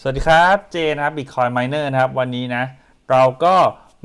สวัสดีครับเจนะครับ Bitcoin Miner นะครับ วันนี้นะ เราก็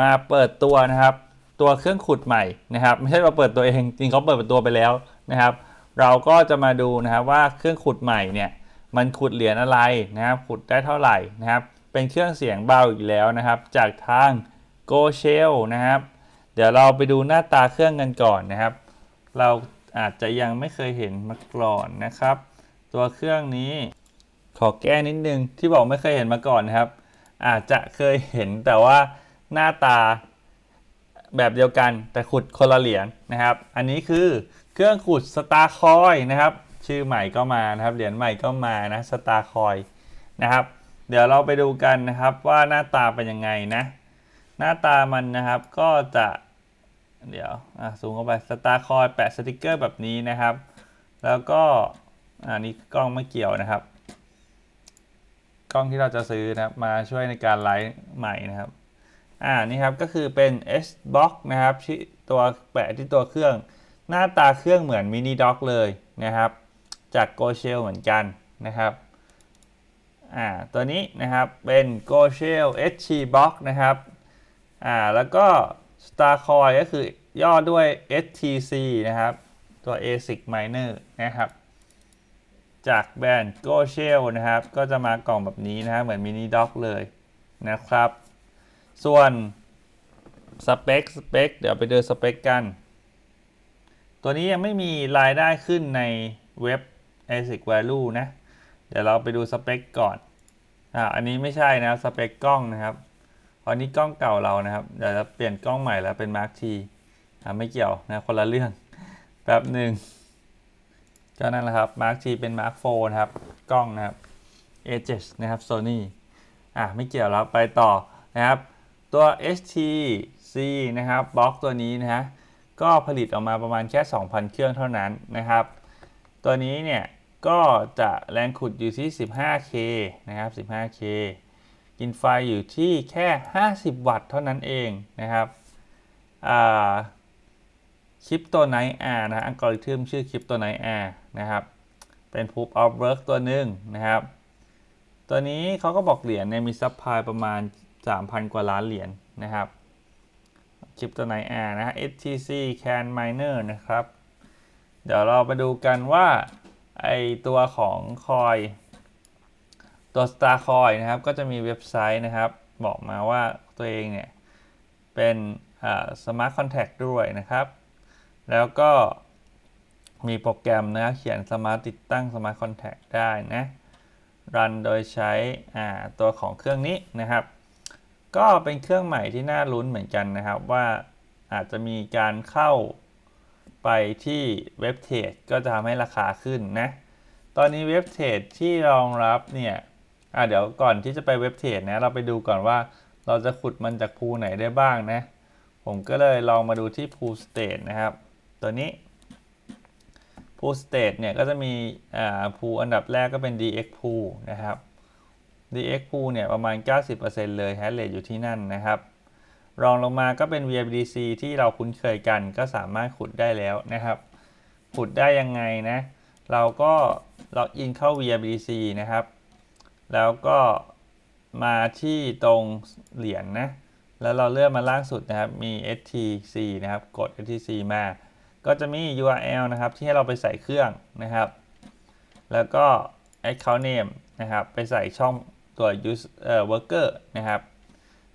มาเปิดตัวนะครับ ตัวเครื่องขุดใหม่นะครับ ไม่ใช่มาเปิดตัวเองจริงเขาเปิดตัวไปแล้วนะครับ เราก็จะมาดูนะครับว่าเครื่องขุดใหม่เนี่ยมันขุดเหรียญอะไรนะครับ ขุดได้เท่าไหร่นะครับ เป็นเครื่องเสียงเบาอีกแล้วนะครับ จากทาง Go Shell นะครับ เดี๋ยวเราไปดูหน้าตาเครื่องกันก่อนนะครับ เราอาจจะยังไม่เคยเห็นมาก่อนนะครับ ตัวเครื่องนี้ ขอแก้นิดนึงที่บอกไม่เคยเห็นมาก่อนนะครับ อาจจะเคยเห็นแต่ว่าหน้าตาแบบเดียวกันแต่ขุดคนละเหรียญนะครับ อันนี้คือเครื่องขุดสตาร์คอยนะครับ ชื่อใหม่ก็มานะครับ เหรียญใหม่ก็มานะสตาร์คอยนะครับ เดี๋ยวเราไปดูกันนะครับว่าหน้าตาเป็นยังไงนะ หน้าตามันนะครับก็จะเดี๋ยวอะซูมเข้าไปสตาร์คอยแปะสติกเกอร์แบบนี้นะครับ แล้วก็อันนี้กล้องไม่เกี่ยวนะครับ กล้องที่เราจะซื้อนะครับมาช่วยในการไลฟ์ใหม่นะครับอ่านี่ครับก็คือเป็น S Box นะครับที่ตัวแปะที่ตัวเครื่อง หน้าตาเครื่องเหมือนมินิด็อกเลยนะครับ จาก Go Shell เหมือนกันนะครับอ่าตัวนี้นะครับเป็น Go Shell SC Box นะครับอ่าแล้วก็ Starcoin ก็คือย่อด้วย STC นะครับ ตัว ASIC Miner นะครับ จากแบรนด์ Go Shell นะครับ ก็จะมากล่องแบบนี้นะครับเหมือนมินิด็อกเลยนะครับ ส่วนสเปคสเปคเดี๋ยวไปดูสเปคกัน ตัวนี้ยังไม่มีรายได้ขึ้นในเว็บ ASIC Value นะ เดี๋ยวเราไปดูสเปคก่อนอ่าอันนี้ไม่ใช่นะสเปคกล้องนะครับอันนี้กล้องเก่าเรานะครับ เดี๋ยวจะเปลี่ยนกล้องใหม่แล้วเป็น Mark T อ่าไม่เกี่ยวนะคนละเรื่องแป๊บหนึ่ง ก็นั่นแหละครับ Mark G เป็น Mark 4นะครับ กล้องนะครับ A7 นะครับ Sony อะไม่เกี่ยวแล้วไปต่อนะครับ ตัว HTC นะครับบล็อกตัวนี้นะฮะก็ผลิตออกมาประมาณแค่ 2,000 เครื่องเท่านั้นนะครับ ตัวนี้เนี่ยก็จะแรงขุดอยู่ที่ 15K นะครับ 15K กินไฟอยู่ที่แค่ 50 วัตต์เท่านั้นเองนะครับอ่า คริปโตไนท์อร์นะอัลกอริทึมชื่อคริปโตไนท์อร์นะครับ เป็น proof of work ตัวหนึ่งนะครับ ตัวนี้เขาก็บอกเหรียญเนี่ยมีซัพพลายประมาณ 3,000 กว่าล้านเหรียญนะครับคริปโตไนท์อร์นะฮะ STC Can Miner นะครับ เดี๋ยวเราไปดูกันว่าไอตัวของคอยตัว Star Coin นะครับ ก็จะมีเว็บไซต์นะครับ บอกมาว่าตัวเองเนี่ย เป็นสมาร์ทคอนแท็กด้วยนะครับ แล้วก็มีโปรแกรมนะเขียนสมาร์ตติดตั้งสมาร์ทคอนแทคได้นะรันโดยใช้ตัวของเครื่องนี้นะครับ ก็เป็นเครื่องใหม่ที่น่าลุ้นเหมือนกันนะครับ ว่าอาจจะมีการเข้าไปที่เว็บเทรดก็จะทำให้ราคาขึ้นนะ ตอนนี้เว็บเทรดที่รองรับเนี่ยเดี๋ยวก่อนที่จะไปเว็บเทรดนะเราไปดูก่อนว่าเราจะขุดมันจากภูไหนได้บ้างนะ ผมก็เลยลองมาดูที่ pool state นะครับ ตัวนี้ pool state เนี่ยก็จะมีอ่า pool อันดับแรกก็เป็น dx pool นะครับ dx pool เนี่ยประมาณ 90%เลย hash rate อยู่ที่นั่นนะครับ รองลงมาก็เป็น VBDC ที่เราคุ้นเคยกันก็สามารถขุดได้แล้วนะครับ ขุดได้ยังไงนะ เราก็ล็อกอินเข้า VBDC นะครับ แล้วก็มาที่ตรงเหรียญนนะ แล้วเราเลื่อนมาล่างสุดนะครับ มี stc นะครับ กด stc มา ก็จะมี url นะครับที่ให้เราไปใส่เครื่องนะครับ แล้วก็ account name นะครับ ไปใส่ช่องตัว use เอ่อ worker นะครับ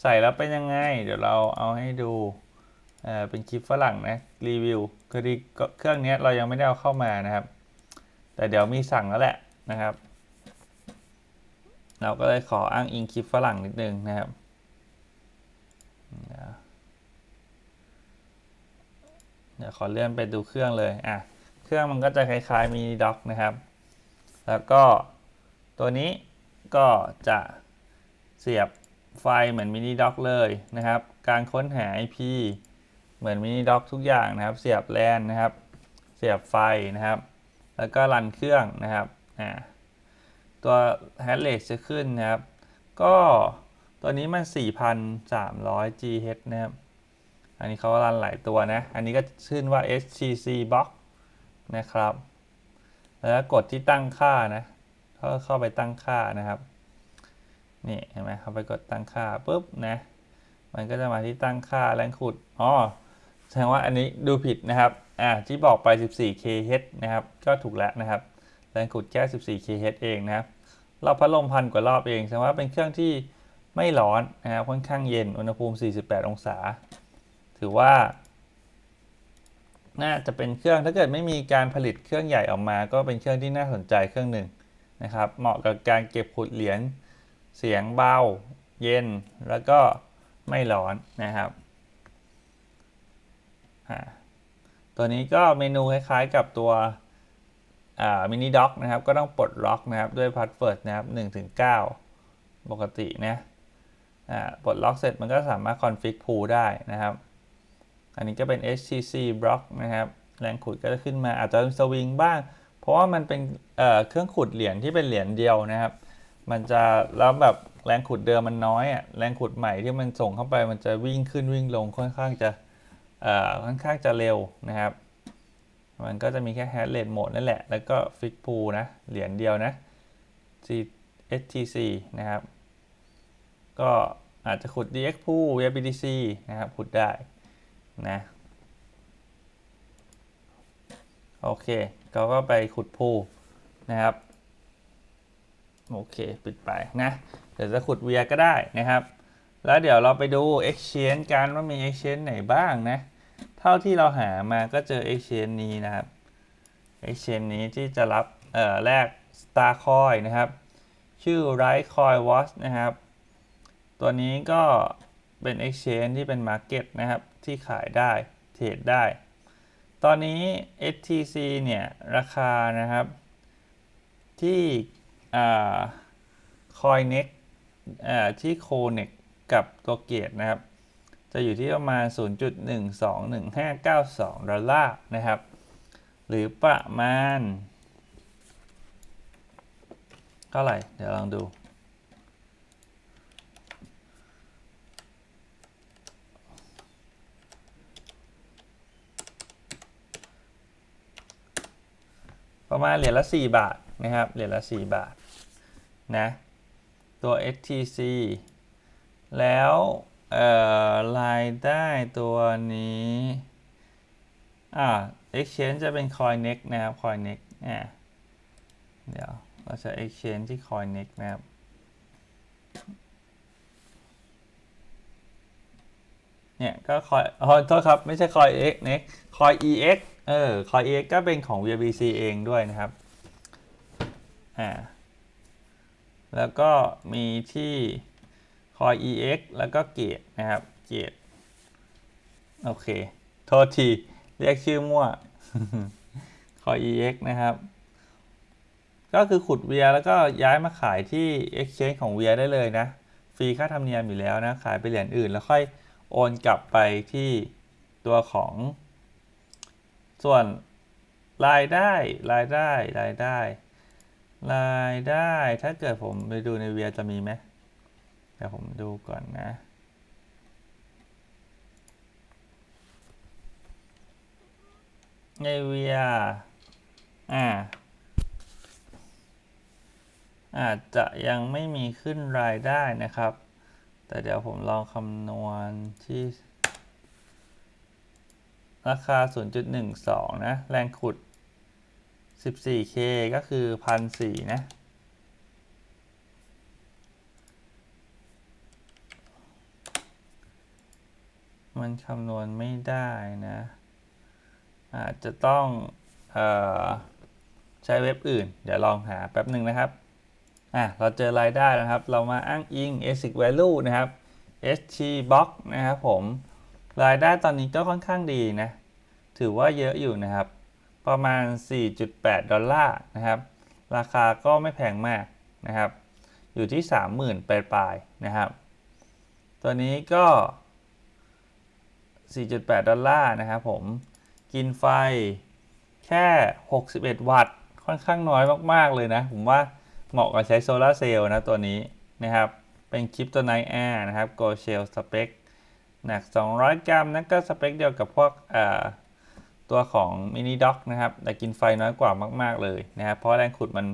ใส่แล้วเป็นยังไง เดี๋ยวเราเอาให้ดูเอ่อเป็นคลิปฝรั่งนะรีวิวคือเครื่องนี้เรายังไม่ได้เอาเข้ามานะครับ แต่เดี๋ยวมีสั่งแล้วแหละนะครับ เราก็เลยขออ้างอิงคลิปฝรั่งนิดนึงนะครับ เดี๋ยวขอเลื่อนไปดูเครื่องเลยอะเครื่องมันก็จะคล้ายๆมินิด็อกนะครับ แล้วก็ตัวนี้ก็จะเสียบไฟเหมือนมินิด็อกเลยนะครับ การค้นหา IP เหมือนมินิด็อกทุกอย่างนะครับ เสียบแลนนะครับ เสียบไฟนะครับ แล้วก็รันเครื่องนะครับอ่าตัวแฮชเรทจะขึ้นนะครับ ก็ตัวนี้มัน 4,300 GH นะครับ อันนี้เขารันหลายตัวนะ อันนี้ก็ชื่นว่า HTC Box นะครับ แล้วกดที่ตั้งค่านะเข้าเข้าไปตั้งค่านะครับ นี่เห็นไหมเขาไปกดตั้งค่าปุ๊บนะ มันก็จะมาที่ตั้งค่าแรงขุด อ๋อ แสดงว่าอันนี้ดูผิดนะครับ อ่า ที่บอกไป 14kH นะครับ ก็ถูกแล้วนะครับ แรงขุดแค่ 14kH เองนะครับรอบพัดลมพันกว่ารอบเอง แสดงว่าเป็นเครื่องที่ไม่ร้อนนะครับ ค่อนข้างเย็น อุณหภูมิ 48 องศา ถือว่า น่าจะเป็นเครื่องถ้าเกิดไม่มีการผลิตเครื่องใหญ่ออกมา ก็เป็นเครื่องที่น่าสนใจเครื่องหนึ่งนะครับ เหมาะกับการเก็บขุดเหรียญเสียงเบาเย็นแล้วก็ไม่ร้อนนะครับ ตัวนี้ก็เมนูคล้ายๆกับตัวมินิด็อกนะครับ ก็ต้องปลดล็อกนะครับ ด้วยพาสเวิร์ดนะครับ1ถึง9ปกตินะปลดล็อกเสร็จมันก็สามารถคอนฟิกพูได้นะครับ อันนี้ก็เป็น HTC block นะครับแรงขุดก็จะขึ้นมาอาจจะสวิงบ้าง เพราะว่ามันเป็นเเครื่องขุดเหรียญที่เป็นเหรียญเดียวนะครับ มันจะแล้วแบบแรงขุดเดิมมันน้อยอะแรงขุดใหม่ที่มันส่งเข้าไปมันจะวิ่งขึ้นวิ่งลงค่อนข้างจะค่อนข้างจะเร็วนะครับ มันก็จะมีแค่ hash rate mode นั่นแหละ แล้วก็ fix pool นะ เหรียญเดียวนะ STC นะครับ ก็อาจจะขุด DX pool VBTC นะครับ ขุดได้ นะโอเคเขาก็ไปขุดพูนะครับ โอเค ปิดไปนะ เดี๋ยวจะขุดเวียก็ได้นะครับ แล้วเดี๋ยวเราไปดู Exchange กันว่ามี Exchange ไหนบ้างนะ เท่าที่เราหามาก็เจอ Exchange นี้นะครับ Exchange นี้ที่จะรับเอ่อแลก Starcoin นะครับ ชื่อ Right Coin Watch นะครับ ตัวนี้ก็เป็น Exchange ที่เป็น Market นะครับ ที่ขายได้เทรดได้ ตอนนี้ STC เนี่ย ราคานะครับ ที่คอยเน็กที่โคเน็กกับตัวเกตนะครับ จะอยู่ที่ประมาณ 0.121592 ดอลลาร์นะครับ หรือประมาณเท่าไหร่ เดี๋ยวลองดู ประมาณเหรียญละ 4 บาทนะครับเหรียญละ 4 บาทนะตัว STC แล้วรายได้ตัวนี้อ่า Exchange จะเป็น Coinex นะครับ Coinex อ่าเดี๋ยวเราจะ Exchange ที่ Coinex นะครับเนี่ยก็คอยอ๋อโทษครับ ไม่ใช่คอย X เน็กคอย EX เออคอย EX ก็เป็นของ VBC เองด้วยนะครับ อ่า แล้วก็มีที่คอย EX แล้วก็เกตนะครับ เกต โอเค โทษที เรียกชื่อมั่ว คอย EX นะครับ ก็คือขุดเวียแล้วก็ย้ายมาขายที่ Exchange ของเวียได้เลยนะ ฟรีค่าธรรมเนียมอยู่แล้วนะ ขายไปเหรียญอื่น แล้วค่อยโอนกลับไปที่ตัวของ ส่วนรายได้รายได้รายได้ รายได้ ถ้าเกิดผมไปดูในเวียจะมีไหมเดี๋ยวผมดูก่อนนะ ในเวียอ่าอาจจะยังไม่มีขึ้นรายได้นะครับ แต่เดี๋ยวผมลองคำนวณที่ ราคา 0.12 นะ แรงขุด 14K ก็คือ1,400นะ มันคำนวณไม่ได้นะ อาจจะต้องเออใช้เว็บอื่น เดี๋ยวลองหาแป๊บหนึ่งนะครับ อะ เราเจอรายได้นะครับ เรามาอ้างอิง ASIC value นะครับ ST box นะครับผม รายได้ตอนนี้ก็ค่อนข้างดีนะ ถือว่าเยอะอยู่นะครับ ประมาณ 4.8 ดอลลาร์นะครับ ราคาก็ไม่แพงมากนะครับ อยู่ที่ 30,000ปลายๆนะครับ ตัวนี้ก็ 4.8 ดอลลาร์นะครับผม กินไฟแค่ 61 วัตต์ ค่อนข้างน้อยมาก ๆ เลยนะ ผมว่าเหมาะกับใช้โซลาร์เซลล์นะตัวนี้นะครับ เป็นคลิปตัวไนแอร์นะครับ Go Shell Spec หนัก 200 กรัมนั่นก็สเปคเดียวกับพวกตัวของ Mini Dock นะครับ แต่กินไฟน้อยกว่ามาก ๆ เลยนะครับ เพราะแรงขุดมัน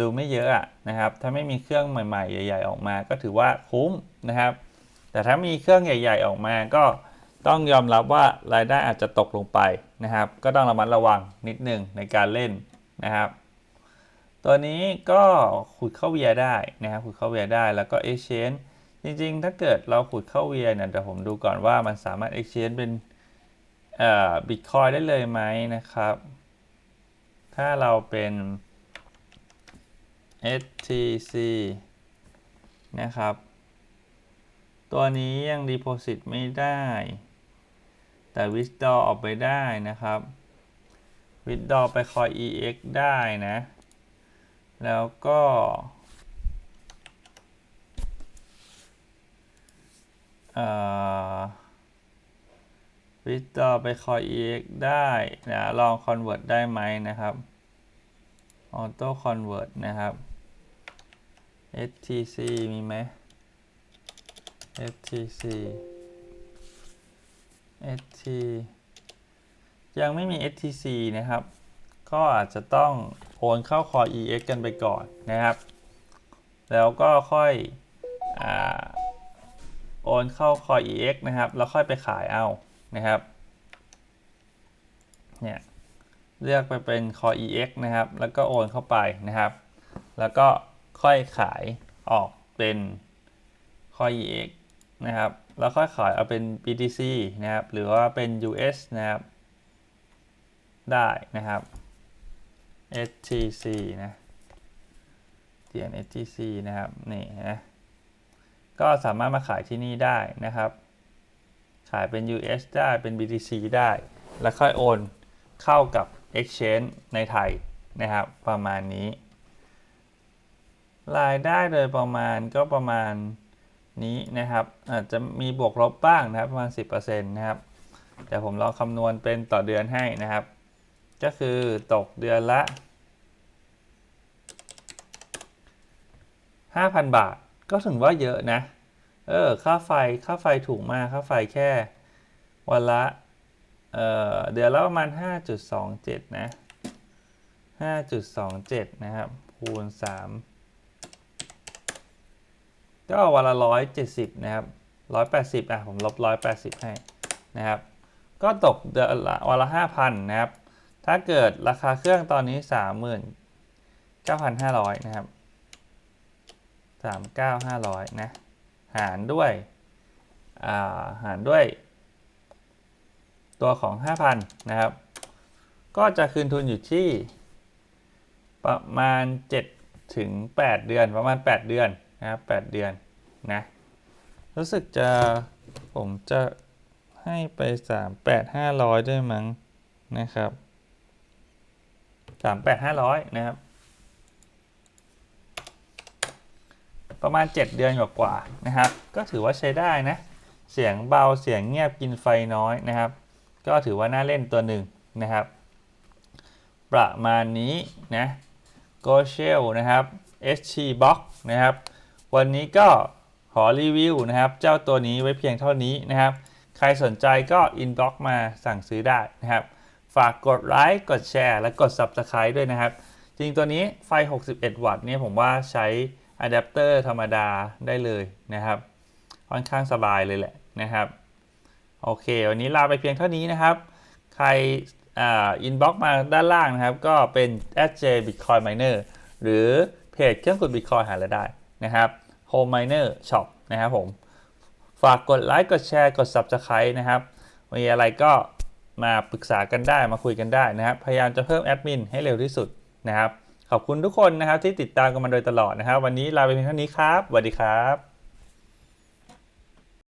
ดูไม่เยอะอะนะครับ ถ้าไม่มีเครื่องใหม่ ๆ ใหญ่ ๆ ออกมา ก็ถือว่าคุ้มนะครับ แต่ถ้ามีเครื่องใหญ่ ๆ ออกมาก็ต้องยอมรับว่ารายได้อาจจะตกลงไปนะครับ ก็ต้องระมัดระวังนิดนึงในการเล่นนะครับ ตัวนี้ก็ขุดเข้าเวียได้นะครับขุดเข้าเวียได้แล้วก็ exchange จริงๆ ถ้าเกิดเราขุดเข้าเวียเนี่ยเดี๋ยวผมดูก่อนว่ามันสามารถ exchange เป็นเอ่อ bitcoin ได้เลยไหมนะครับ ถ้าเราเป็น STC นะครับ ตัวนี้ยัง deposit ไม่ได้ แต่ withdraw ออกไปได้นะครับ withdraw ไป coin EX ได้นะ แล้วก็ เอ่อไป coin EX ได้นะลอง convert ได้ไหมนะครับ auto convert นะครับ STC มีไหม STC ST ยังไม่มี STC นะครับ ก็อาจจะต้องโอนเข้า Core EX กันไปก่อนนะครับ แล้วก็ค่อยอา โอนเข้า Core EX นะครับ แล้วค่อยไปขายเอานะครับ เนี่ยเลือกไปเป็น Core EX นะครับ แล้วก็โอนเข้าไปนะครับ แล้วก็ค่อยขายออกเป็น Core EX นะครับ แล้วค่อยขายเอาเป็น BTC นะครับ หรือว่าเป็น US นะครับ ได้นะครับ STC นะเตียน STC นะครับ นี่นะ ก็สามารถมาขายที่นี่ได้นะครับ ขายเป็น US ได้เป็น BTC ได้ แล้วค่อยโอนเข้ากับ Exchange ในไทยนะครับ ประมาณนี้ รายได้โดยประมาณก็ประมาณนี้นะครับ อาจจะมีบวกลบบ้างนะครับประมาณ 10%นะครับเดี๋ยวผมลองคำนวณเป็นต่อเดือนให้นะครับ ก็คือตกเดือนละ 5,000 บาท ก็ถึงว่าเยอะนะ เออ ค่าไฟ ค่าไฟถูกมาก ค่าไฟแค่ วันละ เออเดือนละประมาณ 5.27 นะ 5.27 นะครับ คูณ 3 ก็วันละ 170 นะครับ 180 อะ ผมลบ 180 ให้นะครับ ก็ตกเดือนละวันละ 5,000 นะครับ ถ้าเกิดราคาเครื่องตอนนี้ 39,500 นะครับ 39,500 นะ หารด้วยาหารด้วย ตัวของ 5,000 นะครับ ก็จะคืนทุนอยู่ที่ ประมาณ 7 ถึง 8 เดือนประมาณ 8 เดือนนะครับ8เดือนนะ รู้สึกจะผมจะให้ไป 38,500 ด้วยมั้งนะครับ 38,500 นะครับ ประมาณ 7 เดือนกว่าๆนะครับ ก็ถือว่าใช้ได้นะ เสียงเบาเสียงเงียบกินไฟน้อยนะครับ ก็ถือว่าน่าเล่นตัวหนึ่งนะครับ ประมาณนี้นะ Go Shell นะครับ SC Box นะครับ วันนี้ก็ขอรีวิวนะครับ เจ้าตัวนี้ไว้เพียงเท่านี้นะครับ ใครสนใจก็ inbox มาสั่งซื้อได้นะครับ ฝากกดไลค์กดแชร์และกด Subscribe ด้วยนะครับ จริงตัวนี้ไฟ 61 วัตต์เนี่ยผมว่าใช้ อะแดปเตอร์ธรรมดาได้เลยนะครับ ค่อนข้างสบายเลยแหละนะครับ โอเค วันนี้ลาไปเพียงเท่านี้นะครับ ใครอ่าอินบ็อกมาด้านล่างนะครับ ก็เป็น j bitcoin miner หรือเพจเครื่องขุด bitcoin หารายได้นะครับ home miner shop นะครับผม ฝากกดไลค์กดแชร์กด subscribe นะครับ มีอะไรก็มาปรึกษากันได้มาคุยกันได้นะครับ พยายามจะเพิ่มแอดมินให้เร็วที่สุดนะครับ ขอบคุณทุกคนนะครับที่ติดตามกันมาโดยตลอดนะครับ วันนี้ลาไปเพียงเท่านี้ครับสวัสดีครับ